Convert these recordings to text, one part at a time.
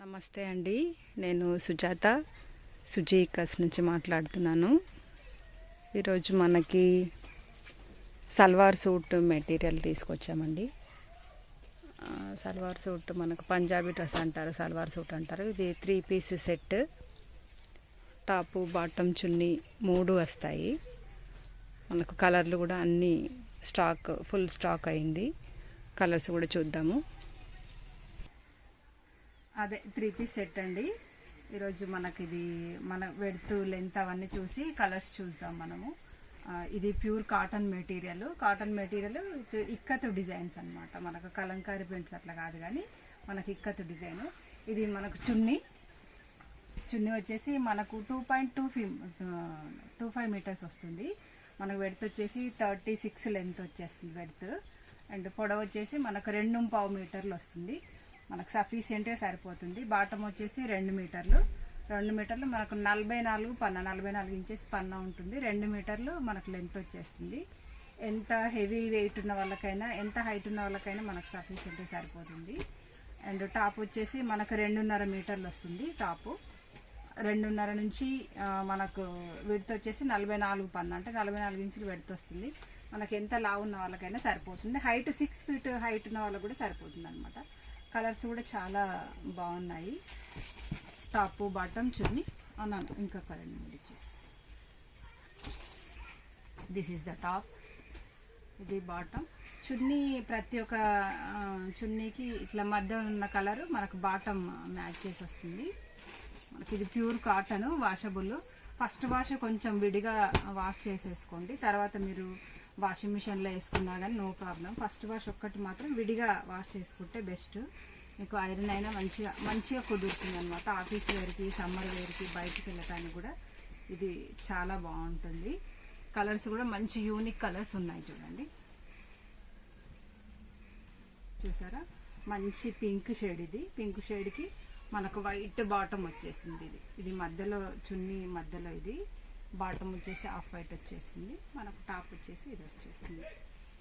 నమస్తే అండి. నేను సుజాత సుజీకస్ నుంచి మాట్లాడుతున్నాను. ఈరోజు మనకి సల్వార్ సూట్ మెటీరియల్ తీసుకొచ్చామండి. సల్వార్ సూట్ మనకు పంజాబీ డ్రెస్ అంటారు సల్వార్ సూట్ అంటారు. ఇది three piece set. Top bottom chunni మూడు వస్తాయి. మనకు కలర్లు కూడా అన్నీ స్టాక్ ఫుల్ స్టాక్ అయింది. కలర్స్ కూడా చూద్దాము. అదే త్రీ పీస్ సెట్ అండి. ఈరోజు మనకి ఇది మన వెడ్త్ లెంత్ అవన్నీ చూసి కలర్స్ చూద్దాం మనము. ఇది pure cotton material. Cotton material ikat designs అన్నమాట. మనకు కలంకారీ ప్రింట్స్ అట్లా కాదు కానీ మనకి ఇక్కతు డిజైన్. ఇది మనకు చున్నీ. చున్నీ వచ్చేసి మనకు టూ పాయింట్ టూ ఫి టూ ఫైవ్ మీటర్స్ వస్తుంది. మనకు వెడత్ వచ్చేసి థర్టీ సిక్స్ లెంత్ వచ్చేస్తుంది వెడత్. అండ్ పొడవు వచ్చేసి మనకు రెండు పావు మీటర్లు వస్తుంది. మనకు సఫీషియంటే సరిపోతుంది. బాటం వచ్చేసి రెండు మీటర్లు. రెండు మీటర్లు మనకు నలభై నాలుగు పన్న నలభై నాలుగు ఇంచెస్ పన్న ఉంటుంది. రెండు మీటర్లు మనకు లెంత్ వచ్చేస్తుంది. ఎంత హెవీ వెయిట్ ఉన్న వాళ్ళకైనా ఎంత హైట్ ఉన్న వాళ్ళకైనా మనకు సఫీషియంటే సరిపోతుంది. అండ్ టాప్ వచ్చేసి మనకు రెండున్నర మీటర్లు వస్తుంది టాపు రెండున్నర నుంచి మనకు విడత వచ్చేసి నలభై నాలుగు పన్ను అంటే నలభై నాలుగు ఇంచులు విడత వస్తుంది. మనకు ఎంత లావు ఉన్న వాళ్ళకైనా సరిపోతుంది. హైట్ సిక్స్ ఫీట్ హైట్ ఉన్న వాళ్ళకి కూడా సరిపోతుంది అనమాట కలర్స్ కూడా చాలా బాగున్నాయి. Top bottom chunni. అన్నాను. ఇంకా కలర్ ఇచ్చేసి దిస్ ఈస్ ద టాప్ ఇది బాటమ్. చున్నీ ప్రతి ఒక్క చున్నీకి ఇట్లా మధ్య ఉన్న కలర్ మనకు బాటమ్ మ్యాచ్ చేసి వస్తుంది. మనకి ఇది pure cotton washable. First wash కొంచెం విడిగా వాష్ చేసేసుకోండి. తర్వాత మీరు వాషింగ్ మిషన్లో వేసుకున్నా కానీ నో ప్రాబ్లం. ఫస్ట్ వాష్ ఒక్కటి మాత్రం విడిగా వాష్ చేసుకుంటే బెస్ట్. మీకు ఐరన్ అయినా మంచిగా మంచిగా కుదురుతుంది అనమాట ఆఫీస్ వేర్కి సమ్మర్ వేర్కి బయటికి వెళ్ళటానికి కూడా ఇది చాలా బాగుంటుంది. కలర్స్ కూడా మంచి యూనిక్ కలర్స్ ఉన్నాయి చూడండి. చూసారా? మంచి పింక్ షేడ్ ఇది. పింక్ షేడ్కి మనకు వైట్ బాటమ్ వచ్చేసింది ఇది. ఇది మధ్యలో చున్నీ మధ్యలో ఇది. బాటమ్ వచ్చేసి ఆఫ్ వైట్ వచ్చేసింది. మనకు టాప్ వచ్చేసి ఇది వచ్చేసింది.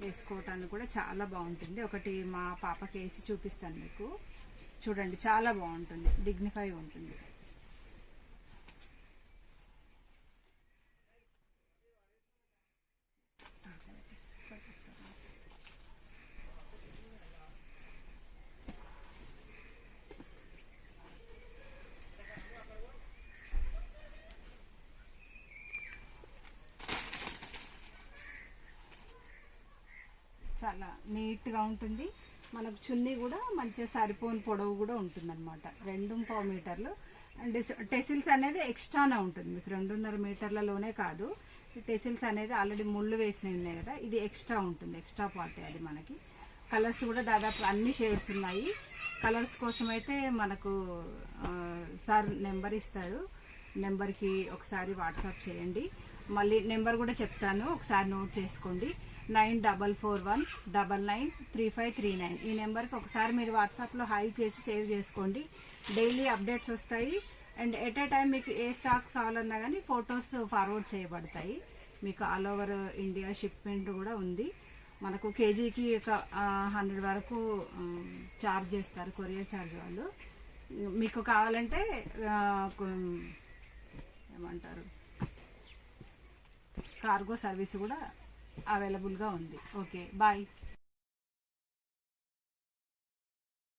వేసుకోవటానికి కూడా చాలా బాగుంటుంది. ఒకటి మా పాపకి వేసి చూపిస్తాను మీకు. చూడండి చాలా బాగుంటుంది. డిగ్నిఫై ఉంటుంది. చాలా నీట్గా ఉంటుంది. మనకు చున్నీ కూడా మంచిగా సరిపోని పొడవు కూడా ఉంటుందన్నమాట. రెండు పావు మీటర్లు. అండ్ టెసిల్స్ అనేది ఎక్స్ట్రానే ఉంటుంది. మీకు రెండున్నర మీటర్లలోనే కాదు. టెసిల్స్ అనేది ఆల్రెడీ ముళ్ళు వేసినవి ఉన్నాయి కదా ఇది ఎక్స్ట్రా ఉంటుంది. ఎక్స్ట్రా పార్టీ అది మనకి. కలర్స్ కూడా దాదాపు అన్ని షేడ్స్ ఉన్నాయి. కలర్స్ కోసం అయితే మనకు సార్ నెంబర్ ఇస్తారు. నెంబర్కి ఒకసారి వాట్సాప్ చేయండి. మళ్ళీ నెంబర్ కూడా చెప్తాను. ఒకసారి నోట్ చేసుకోండి. Nine double four one double nine three five three nine. ఈ నెంబర్కి ఒకసారి మీరు వాట్సాప్లో హై చేసి సేవ్ చేసుకోండి. డైలీ అప్డేట్స్ వస్తాయి. అండ్ ఎట్ ఏ టైం మీకు ఏ స్టాక్ కావాలన్నా కానీ ఫొటోస్ ఫార్వర్డ్ చేయబడతాయి. మీకు ఆల్ ఓవర్ ఇండియా షిప్మెంట్ కూడా ఉంది. మనకు కేజీకి ఒక హండ్రెడ్ వరకు చార్జ్ చేస్తారు కొరియర్ ఛార్జ్ వాళ్ళు. మీకు కావాలంటే ఏమంటారు? కార్గో సర్వీస్ కూడా అవైలబుల్గా ఉంది. Okay bye.